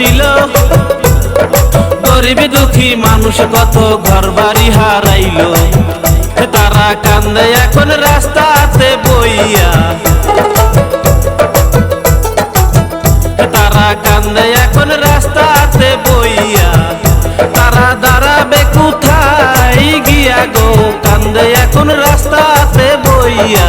ঘটিল গরিব দুঃখী মানুষ কত ঘর বাড়ি হারাইল। তারা কান্দে এখন রাস্তাতে বইয়া। তারা কান্দে এখন রাস্তাতে বইয়া। তারা দাঁড়াবে কোথায় গিয়া গো? কান্দে এখন রাস্তাতে বইয়া।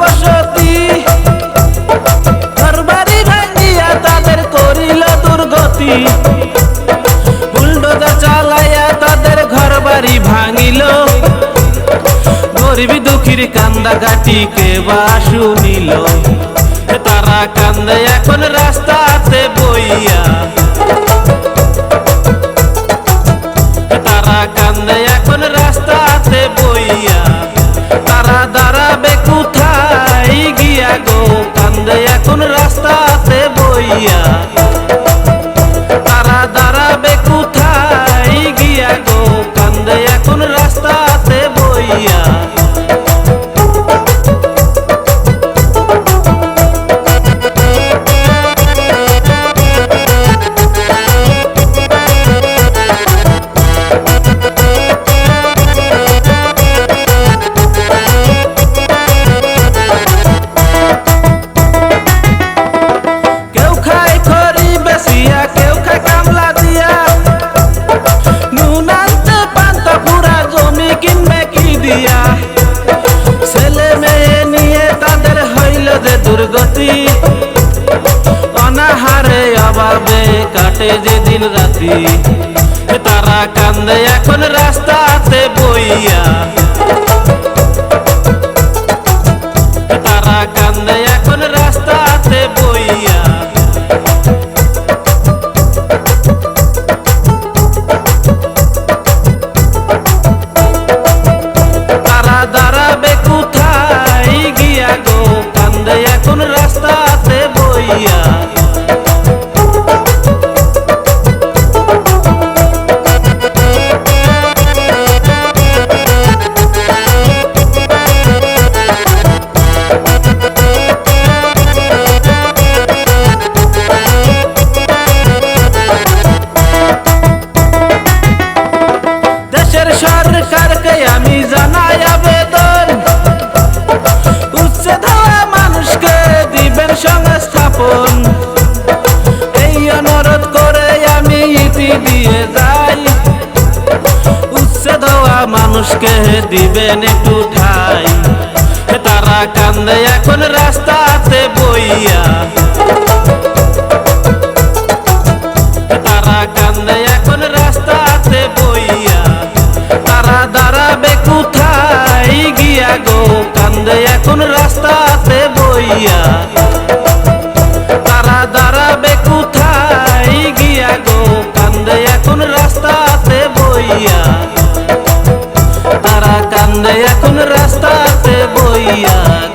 বসতি। ঘরবাড়ি ভাঙ্গিয়া তাদের করিল দুর্গতি। বুলডোজার চালাইয়া তাদের ঘরবাড়ি ভাঙিল। গরিবি দুঃখীর কান্দা কাটিকে বা শুনিল। তারা কান্দে, এখন রাস্তাতে বইয়া এখন আছে বইয়া কাটে যে দিন রাতি তারা কান্দে এখন রাস্তাতে বইয়া। মানুষকে দিবেন একটু ঠাই। তারা কান্দে এখন রাস্তাতে বইয়া। তারা কান্দে এখন রাস্তাতে বইয়া। তারা দাঁড়াবে কোথায় গিয়া গো? কান্দে এখন রাস্তাতে বইয়া। এখন রাস্তাতে বইয়া